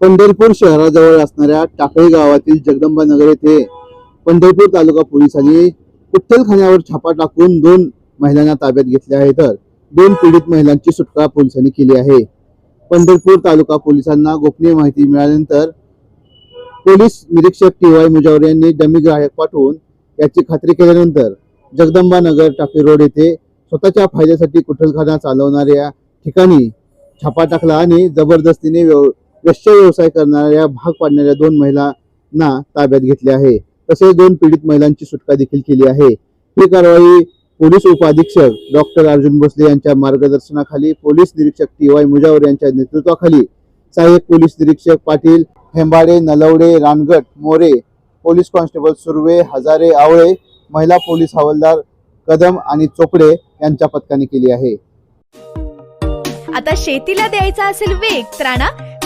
पंढरपूर शहराजवळ असणाऱ्या टाकळी गावातील जगदंबा नगर येथे पंढरपूर तालुका पोलिसांनी कुठ्ठलखान्यावर छापा टाकून दोन महिलांना ताब्यात घेतले आहे तर दोन पीडित महिलांची सुटका पोलिसांनी केली आहे. पंढरपूर तालुका पोलिसांना गोपनीय माहिती मिळाल्यानंतर पोलीस निरीक्षक टी वाय मुजावर यांनी डमी ग्राहक पाठवून याची खात्री केल्यानंतर जगदंबा नगर टाकळी रोड येथे स्वतःच्या फायद्यासाठी कुठलखाना चालवणाऱ्या ठिकाणी छापा टाकला आणि जबरदस्तीने व्यव- वेश्या व्यवसाय करणाऱ्या भाग पाडणाऱ्या दोन महिलांना ताब्यात घेतले आहे. तसेच दोन पीडित महिलांची सुटका देखील केली आहे. ही कारवाई पोलीस उपाधीक्षक डॉक्टर अर्जुन भोसले यांच्या मार्गदर्शनाखाली पोलीस निरीक्षक टी वाय मुजावर यांच्या नेतृत्वाखाली सहाय्यक पोलीस निरीक्षक पाटील हेंबाडे नलवडे रानगट मोरे पोलीस कॉन्स्टेबल सुर्वे हजारे आवळे महिला पोलीस हवालदार कदम आणि चोपडे यांच्या पथकाने केली आहे. आता शेतीला द्यायचा असेल वेग तर